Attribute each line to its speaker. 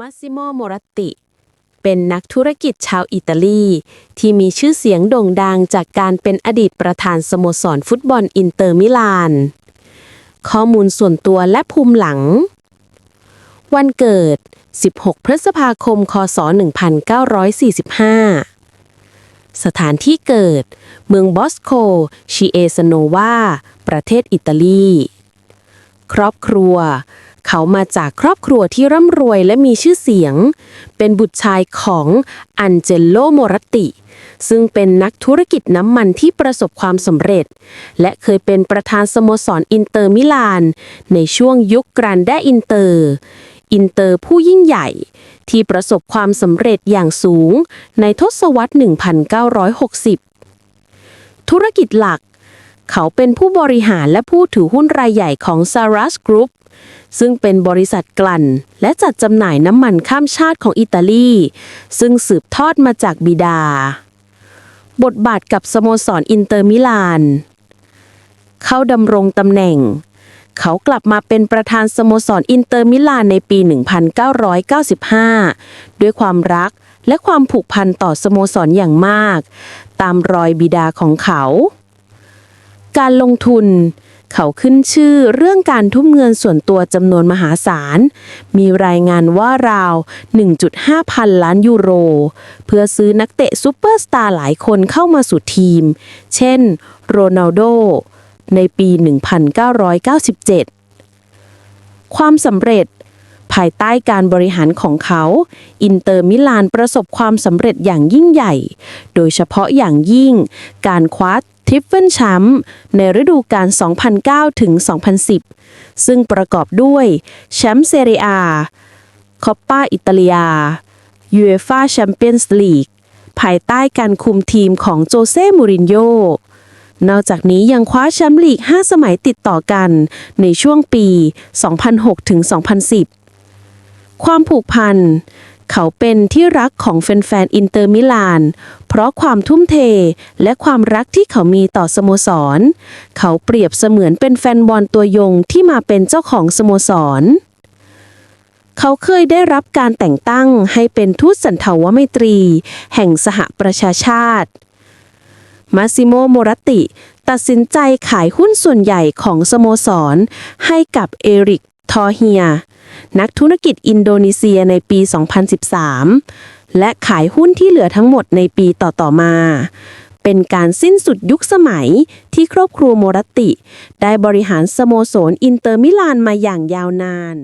Speaker 1: มาซิโมโมรัตติ เป็นนักธุรกิจชาวอิตาลี ที่มีชื่อเสียงโด่งดังจากการเป็นอดีตประธานสโมสรฟุตบอลอินเตอร์มิลาน ข้อมูลส่วนตัวและภูมิหลัง วันเกิด 16 พฤษภาคม คศ 1945 สถานที่เกิด เมืองบอสโค ชิเอสโนวา ประเทศอิตาลี ครอบครัว เขามาจากครอบครัวที่ร่ำรวยและมีชื่อเสียง เป็นบุตรชายของอันเจโลโมรัตติ ซึ่งเป็นนักธุรกิจน้ำมันที่ประสบความสำเร็จ และเคยเป็นประธานสโมสรอินเตอร์มิลาน ในช่วงยุคกรันแดอินเตอร์ อินเตอร์ผู้ยิ่งใหญ่ ที่ประสบความสำเร็จอย่างสูงในทศวรรษ 1960 ธุรกิจหลัก เขาเป็นผู้บริหารและผู้ถือหุ้นรายใหญ่ของ Saras Group ซึ่งเป็นบริษัทกลั่น และจัดจำหน่ายน้ำมันข้ามชาติของอิตาลี ซึ่งสืบทอดมาจากบิดา บทบาทกับสโมสรอินเตอร์มิลาน เขาดำรงตำแหน่ง เขากลับมาเป็นประธานสโมสรอินเตอร์มิลานในปี 1995 ด้วยความรักและความผูกพันต่อสโมสรอย่างมาก ตามรอยบิดาของเขา การลงทุน เขาขึ้นชื่อเรื่องการทุ่มเงินส่วนตัวจำนวนมหาศาล มีรายงานว่าราว 1.5 พันล้านยูโร เพื่อซื้อนักเตะซูเปอร์สตาร์หลายคนเข้ามาสู่ทีม เช่น โรนัลโด ในปี 1997 ความสำเร็จภายใต้การบริหารของเขา อินเตอร์มิลานประสบความสำเร็จอย่างยิ่งใหญ่ โดยเฉพาะอย่างยิ่ง การคว้า ทริปเปิลแชมป์ในฤดูกาล 2009 ถึง 2010 ซึ่งประกอบด้วยแชมป์เซเรียคอปปาอิตาเลียยูเอฟ่าแชมเปี้ยนส์ลีกภายใต้การคุมทีมของโจเซ่ มูรินโญ่ นอกจากนี้ยังคว้าแชมป์ลีก 5 สมัยติดต่อกันในช่วงปี 2006 ถึง 2010 ความผูกพัน เขาเป็นที่รักของแฟนๆอินเตอร์มิลาน เพราะความทุ่มเทและความรักที่เขามีต่อสโมสร เขาเปรียบเสมือนเป็นแฟนบอลตัวยงที่มาเป็นเจ้าของสโมสรเขาเคยได้รับการแต่งตั้งให้เป็นทูตสันทวไมตรี แห่งสหประชาชาติ มาซิโมโมรัตติ ตัดสินใจขายหุ้นส่วนใหญ่ของสโมสร ให้กับเอริก ทอเฮีย นักธุรกิจอินโดนีเซียในปี 2013 และขายหุ้นที่เหลือทั้งหมดในปีต่อ ๆ มา เป็นการสิ้นสุดยุคสมัยที่ครอบครัวโมรติ ได้บริหารสโมสรอินเตอร์มิลานมาอย่างยาวนาน